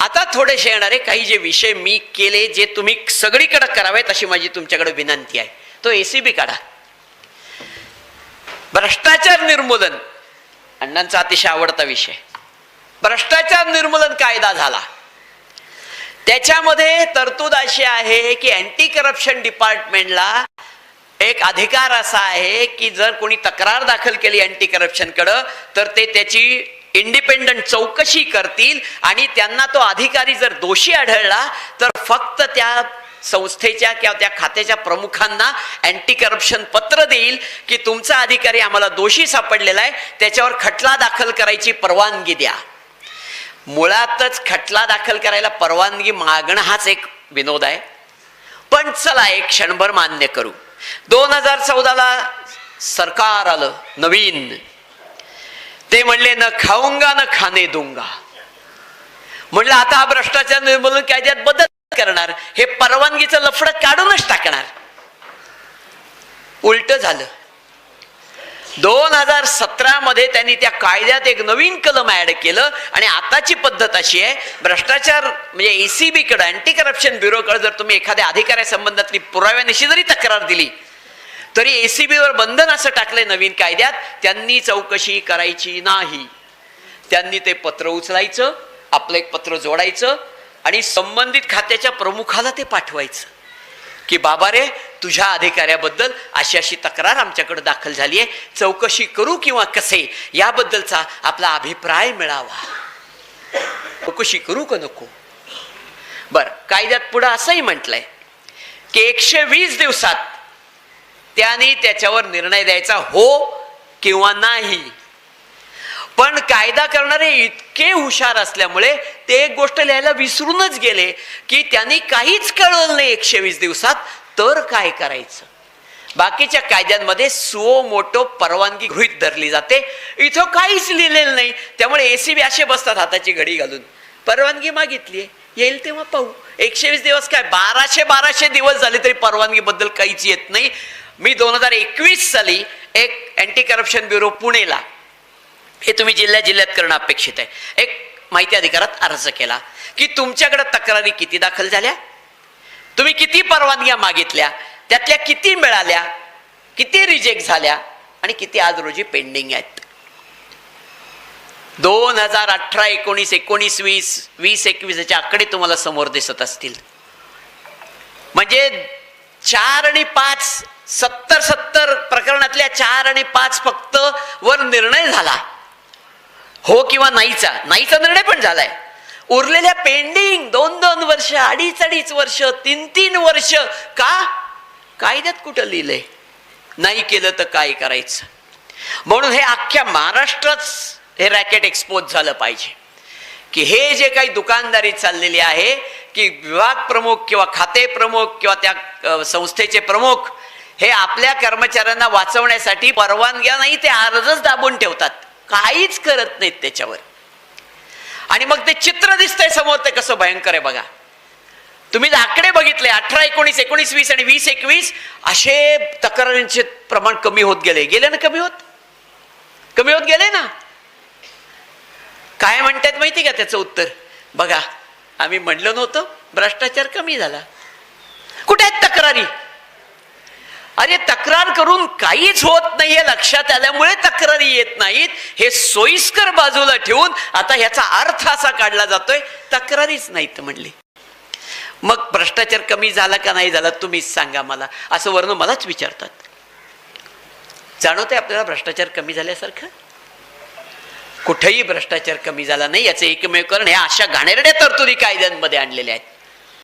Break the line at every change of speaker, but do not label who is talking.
आता थोडेसे येणारे काही जे विषय मी केले जे तुम्ही सगळीकडे करावेत अशी माझी तुमच्याकडे विनंती आहे. तो एसीबी काढा. भ्रष्टाचार निर्मूलन. अण्णांचा अतिशय आवडता विषय. भ्रष्टाचार निर्मूलन कायदा झाला. त्याच्यामध्ये तरतूद अशी आहे की अँटी करप्शन डिपार्टमेंटला एक अधिकार असा आहे की जर कोणी तक्रार दाखल केली अँटी करप्शनकडं तर ते त्याची इंडिपेंडंट चौकशी करतील आणि त्यांना तो अधिकारी जर दोषी आढळला तर फक्त त्या संस्थेच्या किंवा त्या खात्याच्या प्रमुखांना अँटी करप्शन पत्र देईल की तुमचा अधिकारी आम्हाला दोषी सापडलेला आहे त्याच्यावर खटला दाखल करायची परवानगी द्या. मुळातच खटला दाखल करायला परवानगी मागणं हाच एक विनोद आहे. पण चला एक क्षणभर मान्य करू. दोन हजार चौदाला सरकार आलं नवीन. ते म्हणले न खाऊंगा न खाणे दूंगा. म्हणलं आता हा भ्रष्टाचार निर्मूलन कायद्यात बदल करणार. हे परवानगीचं लफड काढूनच टाकणार. उलट झालं. दोन हजार सतरा मध्ये त्यांनी त्या कायद्यात एक नवीन कलम ऍड केलं आणि आताची पद्धत अशी आहे भ्रष्टाचार म्हणजे एसीबी कडे अँटी करप्शन ब्युरोकडे जर तुम्ही एखाद्या अधिकाऱ्यासंबंधातली पुराव्यानिशी जरी तक्रार दिली तरी ए सी बीवर बंधन असं टाकलंय नवीन कायद्यात त्यांनी चौकशी करायची नाही. त्यांनी ते पत्र उचलायचं आपलं एक पत्र जोडायचं आणि संबंधित खात्याच्या प्रमुखाला ते पाठवायचं. की बाबा रे तुझ्या अधिकाऱ्याबद्दल अशी अशी तक्रार आमच्याकडे दाखल झाली आहे चौकशी करू किंवा कसे याबद्दलचा आपला अभिप्राय मिळावा. चौकशी करू का नको? बर कायद्यात पुढं असंही म्हटलंय की एकशे वीस दिवसात त्याने त्याच्यावर निर्णय द्यायचा हो किंवा नाही. पण कायदा करणारे इतके हुशार असल्यामुळे ते एक गोष्ट लिहायला विसरूनच गेले की त्यांनी काहीच कळवलं नाही एकशे वीस दिवसात तर काय करायचं? बाकीच्या कायद्यांमध्ये सुओ मोठो परवानगी गृहित धरली जाते. इथं काहीच लिहिलेलं नाही. त्यामुळे एसीबी असे बसतात हाताची घडी घालून. परवानगी मागितली येईल तेव्हा पाहू. एकशे वीस दिवस काय? बाराशे बाराशे दिवस झाले तरी परवानगीबद्दल काहीच येत नाही. मी दोन हजार एकवीस साली एक अँटी करप्शन ब्युरो पुणेला. हे तुम्ही जिल्ह्या जिल्ह्यात करणं अपेक्षित आहे. एक माहिती अधिकारात अर्ज केला की तुमच्याकडे तक्रारी किती दाखल झाल्या? तुम्ही किती परवानग्या मागितल्या? त्यातल्या किती मिळाल्या? किती रिजेक्ट झाल्या? आणि किती आज रोजी पेंडिंग आहेत? दोन हजार अठरा एकोणीस एकोणीस वीस वीस एकवीसचे आकडे तुम्हाला समोर दिसत असतील. म्हणजे चार आणि पाच सत्तर सत्तर प्रकरणातल्या चार आणि पाच फक्त वर निर्णय झाला. हो किंवा नाहीचा. नाहीचा निर्णय पण झालाय. उरलेल्या पेंडिंग दोन दोन वर्ष अडीच अडीच वर्ष तीन तीन वर्ष का? कायद्यात कुठं लिहिलंय? नाही केलं तर काय करायचं? म्हणून हे अख्ख्या महाराष्ट्राच हे रॅकेट एक्सपोज झालं पाहिजे. की हे जे काही दुकानदारी चाललेली आहे की विभाग प्रमुख किंवा खाते प्रमुख किंवा त्या संस्थेचे प्रमुख हे आपल्या कर्मचाऱ्यांना वाचवण्यासाठी परवानग्या नाही ते अर्जच दाबून ठेवतात. काहीच करत नाहीत त्याच्यावर. आणि मग ते चित्र दिसतंय समोर ते कसं भयंकर आहे बघा. तुम्ही जर आकडे बघितले अठरा एकोणीस एकोणीस वीस आणि वीस एकवीस असे तक्रारींचे प्रमाण कमी होत गेले. गेले ना कमी होत? कमी होत गेले ना? काय म्हणतात माहिती का त्याचं उत्तर? बघा आम्ही म्हणलं नव्हतं भ्रष्टाचार कमी झाला. कुठे आहेत तक्रारी? अरे तक्रार करून काहीच होत नाहीये लक्षात आल्यामुळे तक्रारी येत नाहीत. हे सोयीस्कर बाजूला ठेवून आता ह्याचा अर्थ असा काढला जातोय तक्रारीच नाहीत म्हणली. मग भ्रष्टाचार कमी झाला का नाही झाला तुम्हीच सांगा मला. असं वर्ण मलाच विचारतात. जाणवतंय आपल्याला भ्रष्टाचार कमी झाल्यासारखं? कुठेही भ्रष्टाचार कमी झाला नाही याचं एकमेव कारण हे अशा घाणेरड्या तरतुदी कायद्यांमध्ये आणलेल्या आहेत.